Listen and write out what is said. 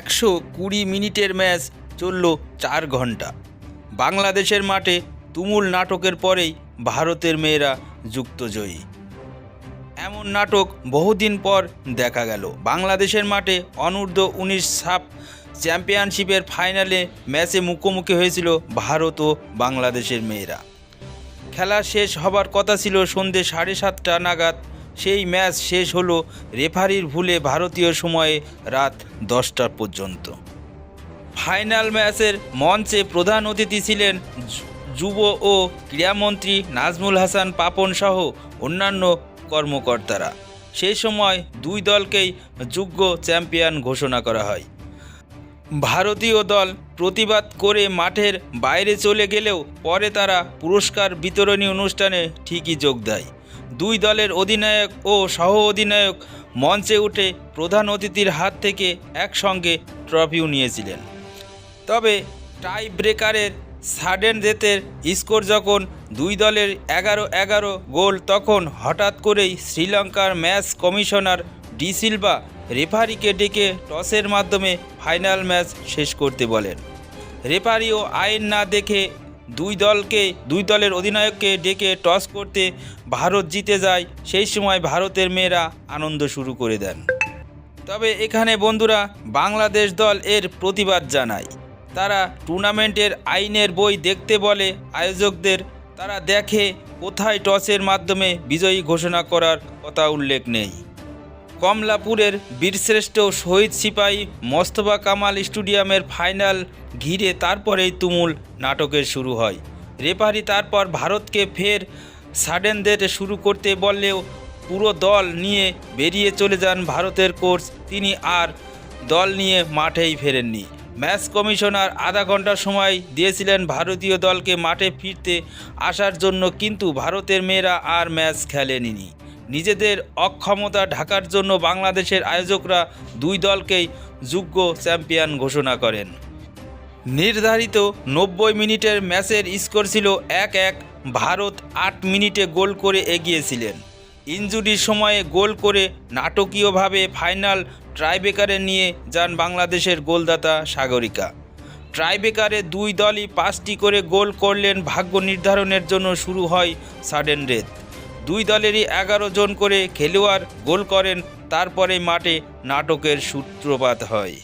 একশো কুড়ি মিনিটের ম্যাচ চলল চার ঘণ্টা। বাংলাদেশের মাঠে তুমুল নাটকের পরেই ভারতের মেয়েরা যুক্তজয়ী। এমন নাটক বহুদিন পর দেখা গেল। বাংলাদেশের মাঠে অনূর্ধ্ব উনিশ সাপ চ্যাম্পিয়নশিপের ফাইনালে ম্যাচে মুখোমুখি হয়েছিল ভারত ও বাংলাদেশের মেয়েরা। খেলা শেষ হবার কথা ছিল সন্ধে সাড়ে সাতটা নাগাদ সেই ম্যাচ শেষ হলো রেফারির ভুলে ভারতীয় সময়ে রাত দশটা পর্যন্ত। ফাইনাল ম্যাচের মঞ্চে প্রধান অতিথি ছিলেন যুব ও ক্রীড়ামন্ত্রী নাজমুল হাসান পাপন সহ অন্যান্য কর্মকর্তারা। সেই সময় দুই দলকেই যোগ্য চ্যাম্পিয়ন ঘোষণা করা হয়। ভারতীয় দল প্রতিবাদ করে মাঠের বাইরে চলে গেলেও পরে তারা পুরস্কার বিতরণী অনুষ্ঠানে ঠিকই যোগ দেয়। দুই দলের অধিনায়ক ও সহ অধিনায়ক মঞ্চে উঠে প্রধান অতিথির হাত থেকে একসঙ্গে ট্রফিও নিয়েছিলেন। তবে টাই ব্রেকারের সাডেন ডেথের স্কোর যখন দুই দলের এগারো এগারো গোল, তখন হঠাৎ করেই শ্রীলঙ্কার ম্যাচ কমিশনার ডি সিলভা রেফারিকে ডেকে টসের মাধ্যমে ফাইনাল ম্যাচ শেষ করতে বলেন। রেফারিও আইন না দেখে দুই দলকে, দুই দলের অধিনায়ককে ডেকে টস করতে ভারত জিতে যায়, সেই সময় ভারতের মেয়েরা আনন্দ শুরু করে দেন। তবে এখানে বন্ধুরা, বাংলাদেশ দল এর প্রতিবাদ জানায়। তারা টুর্নামেন্টের আইনের বই দেখতে বলে আয়োজকদের। তারা দেখে কোথায় টসের মাধ্যমে বিজয়ী ঘোষণা করার কথা উল্লেখ নেই। কমলাপুরের বীরশ্রেষ্ঠ শহীদ সিপাহী মোস্তফা কামাল স্টেডিয়ামের ফাইনাল ঘিরে তারপরেই তুমুল নাটকের শুরু হয়। রেফারি তারপর ভারতকে ফের সাডেন ডেটে শুরু করতে বললেও পুরো দল নিয়ে বেরিয়ে চলে যান ভারতের কোচ। তিনি আর দল নিয়ে মাঠেই ফেরেননি। ম্যাচ কমিশনার আধা ঘণ্টা সময় দিয়েছিলেন ভারতীয় দলকে মাঠে ফিরতে আসার জন্য, কিন্তু ভারতের মেয়েরা আর ম্যাচ খেলেনি নিজেদের অক্ষমতা ঢাকার জন্য বাংলাদেশের আয়োজকরা দুই দলকেই যোগ্য চ্যাম্পিয়ন ঘোষণা করেন। নির্ধারিত নব্বই মিনিটের ম্যাচের স্কোর ছিল এক এক। ভারত আট মিনিটে গোল করে এগিয়েছিলেন। ইনজুরির সময়ে গোল করে নাটকীয়ভাবে ফাইনাল ট্রাইবেকারে নিয়ে যান বাংলাদেশের গোলদাতা সাগরিকা। ট্রাইবেকারে দুই দলই পাঁচটি করে গোল করলেন। ভাগ্য নির্ধারণের জন্য শুরু হয় সাডেন রেথ দুই দলেরই এগারো জন করে খেলোয়াড় গোল করেন তারপরে মাঠে নাটকের সূত্রপাত হয়।